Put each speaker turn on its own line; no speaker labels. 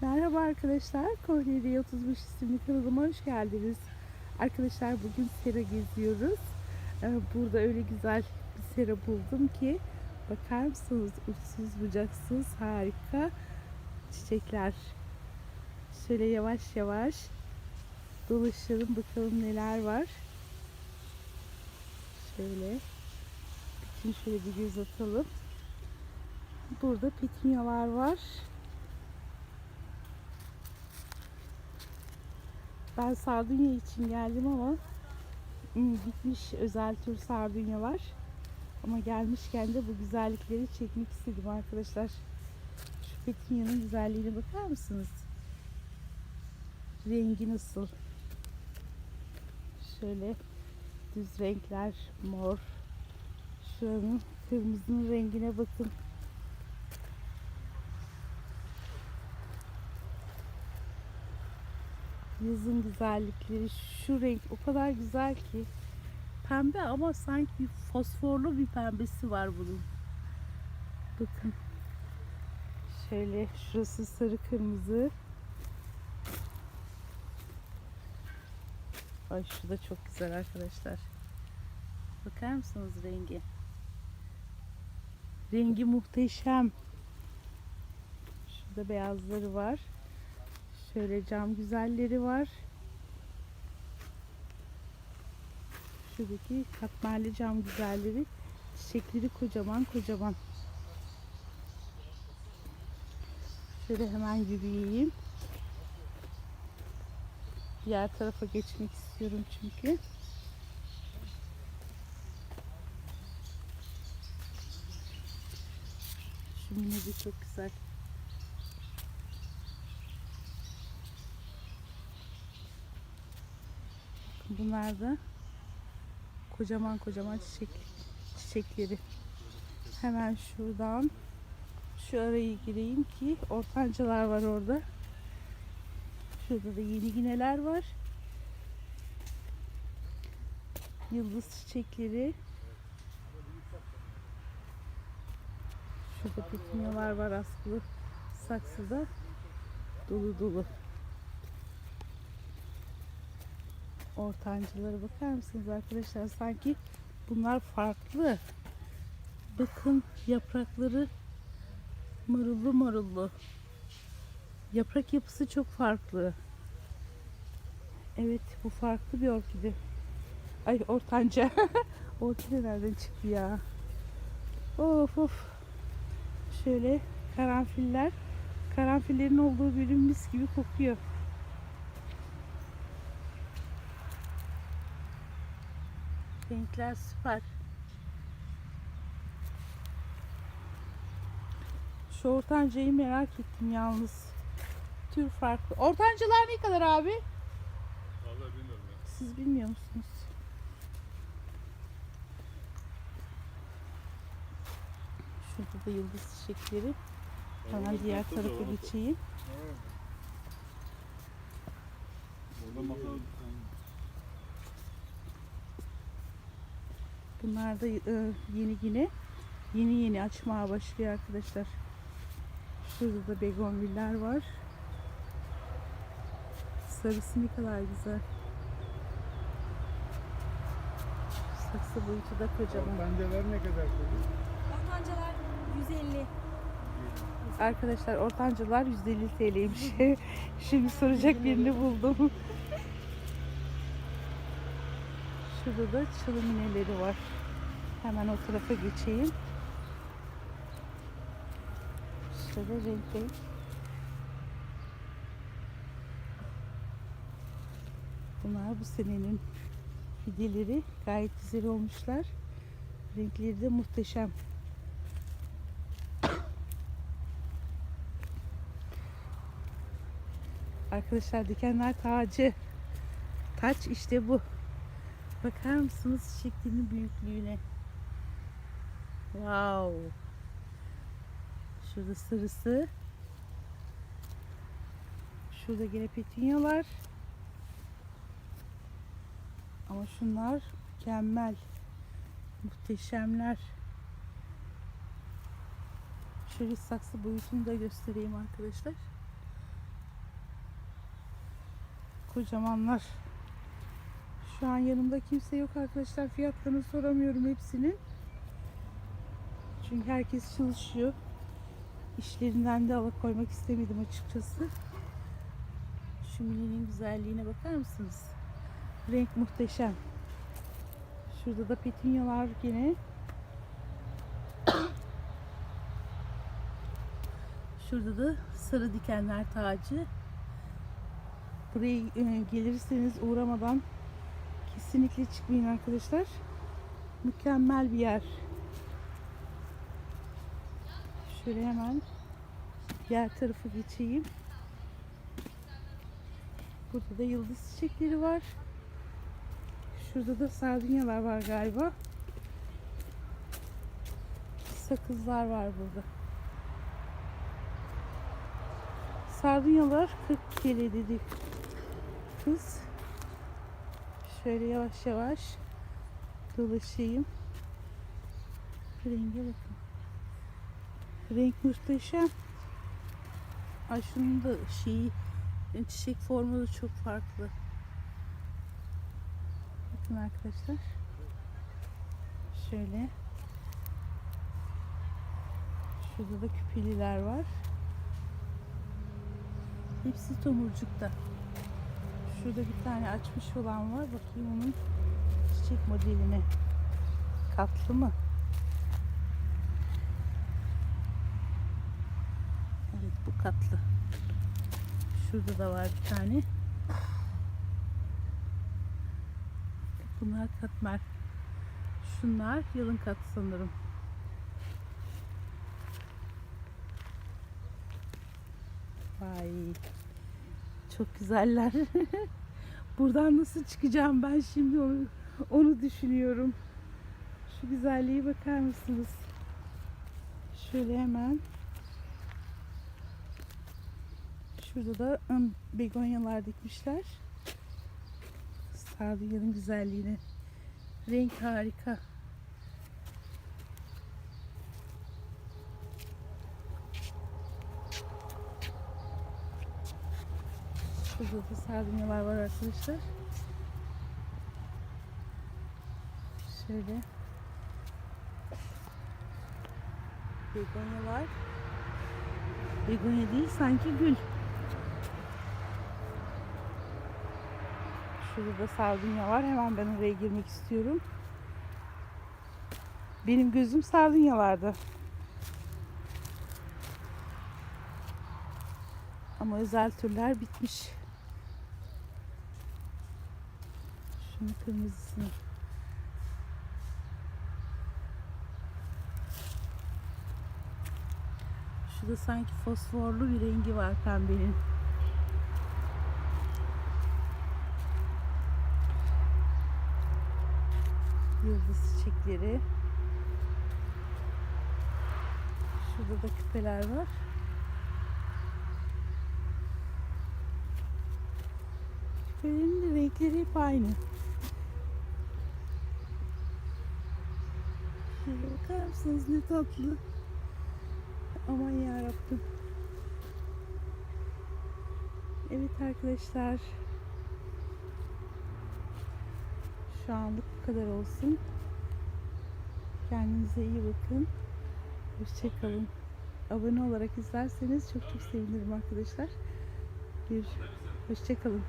Merhaba arkadaşlar. Kohneli 35 isimli kanalıma hoş geldiniz. Arkadaşlar bugün sera geziyoruz. Ee, Burada öyle güzel bir sera buldum ki bakar mısınız uçsuz bucaksız harika çiçekler. Şöyle yavaş yavaş dolaşalım bakalım neler var. Şöyle bütün şöyle bir göz atalım. Burada petunyalar var. Ben sardunya için geldim ama hmm, bitmiş özel tür sardunyalar. Ama gelmişken de bu güzellikleri çekmek istedim arkadaşlar. Şu petunyanın güzelliğine bakar mısınız? Rengi nasıl? Şöyle düz renkler, mor. Şuranın kırmızının rengine bakın. Yazın güzellikleri şu renk o kadar güzel ki pembe ama sanki fosforlu bir pembesi var bunun. Bakın. Şöyle şurası sarı kırmızı. Ay şu da çok güzel arkadaşlar. Bakar mısınız rengi? Rengi muhteşem. Şurada beyazları var. Şöyle cam güzelleri var. Şuradaki katmerli cam güzelleri. Çiçekleri kocaman kocaman. Şöyle hemen yürüyeyim. Diğer tarafa geçmek istiyorum çünkü. Şu minezi çok güzel. Bunlar da kocaman kocaman çiçek çiçekleri. Hemen şuradan şu arayı gireyim ki ortancalar var orada. Şurada da yeni gineler var. Yıldız çiçekleri. Şurada petunyalar var askılı saksıda. Dolu dolu. Ortancılara bakar mısınız arkadaşlar? Sanki bunlar farklı. Bakın yaprakları marullu marullu. Yaprak yapısı çok farklı. Evet bu farklı bir orkide. Ay ortanca. orkide nereden çıktı ya? Of of. Şöyle karanfiller. Karanfillerin olduğu bölüm mis gibi kokuyor. Renkler süper. Şu ortancayı merak ettim yalnız. Tür farklı. Ortancalar ne kadar abi?
Vallahi bilmiyorum ya.
Siz bilmiyor musunuz? Şurada da yıldız çiçekleri. Hemen diğer tarafa geçeyim.
Orada masa
Bunlar da e, yeni yine yeni yeni açmaya başlıyor arkadaşlar. Şurada da begonviller var. Sarısı ne kadar güzel. Saksı boyutu da kocaman.
Ortancalar ne kadar dedi?
Ortancalar 150.
Arkadaşlar ortancalar 150 TL'ymiş. Şimdi soracak birini buldum. Şurada da çalı mineleri var. Hemen o tarafa geçeyim. Şöyle renk renk. Bunlar bu senenin fideleri. Gayet güzel olmuşlar. Renkleri de muhteşem. Arkadaşlar dikenler tacı. Taç işte bu. Bakar mısınız çiçeklerin büyüklüğüne? Wow. Şurada sarısı. Şurada gene petunyalar. Ama şunlar mükemmel. Muhteşemler. Şöyle saksı boyutunu da göstereyim arkadaşlar. Kocamanlar. Şu an yanımda kimse yok arkadaşlar. Fiyatlarını soramıyorum hepsinin. Çünkü herkes çalışıyor. İşlerinden de alıkoymak istemedim açıkçası. Şu mininin güzelliğine bakar mısınız? Renk muhteşem. Şurada da petunyalar gene. Şurada da sarı dikenler tacı. Buraya e, gelirseniz uğramadan kesinlikle çıkmayın arkadaşlar. Mükemmel bir yer. Şöyle hemen diğer tarafı geçeyim. Burada da yıldız çiçekleri var. Şurada da sardunyalar var galiba. Sakızlar var burada. Sardunyalar 40 TL dedi kız. Şöyle yavaş yavaş dolaşayım. Renge bakın. Renk muhteşem. Ay şunun da şeyi çiçek formu da çok farklı. Bakın arkadaşlar. Şöyle. Şurada da küpeliler var. Hepsi tomurcukta. Şurada bir tane açmış olan var. Bakayım onun çiçek modeline. Katlı mı? Evet bu katlı. Şurada da var bir tane. Bunlar katmer. Şunlar yalın kat sanırım. Vay. Çok güzeller. Buradan nasıl çıkacağım ben şimdi onu, onu düşünüyorum. Şu güzelliğe bakar mısınız? Şöyle hemen. Şurada da begonyalar dikmişler. Sardunyanın güzelliğine. Renk harika. Şurada da sardunyalar var arkadaşlar. Şöyle. Begonyalar. Begonya değil sanki gül. Şurada da sardunya var. Hemen ben oraya girmek istiyorum. Benim gözüm sardunyalarda. Ama özel türler bitmiş. Şunun kırmızısını. Şurada sanki fosforlu bir rengi var pembenin. Yıldız çiçekleri. Şurada da küpeler var. Küpelerin de renkleri hep aynı. Şuraya bakar mısınız ne tatlı. Aman yarabbim. Evet arkadaşlar. Şu anlık bu kadar olsun. Kendinize iyi bakın. Hoşçakalın. Abone olarak izlerseniz çok çok sevinirim arkadaşlar. Bir hoşçakalın.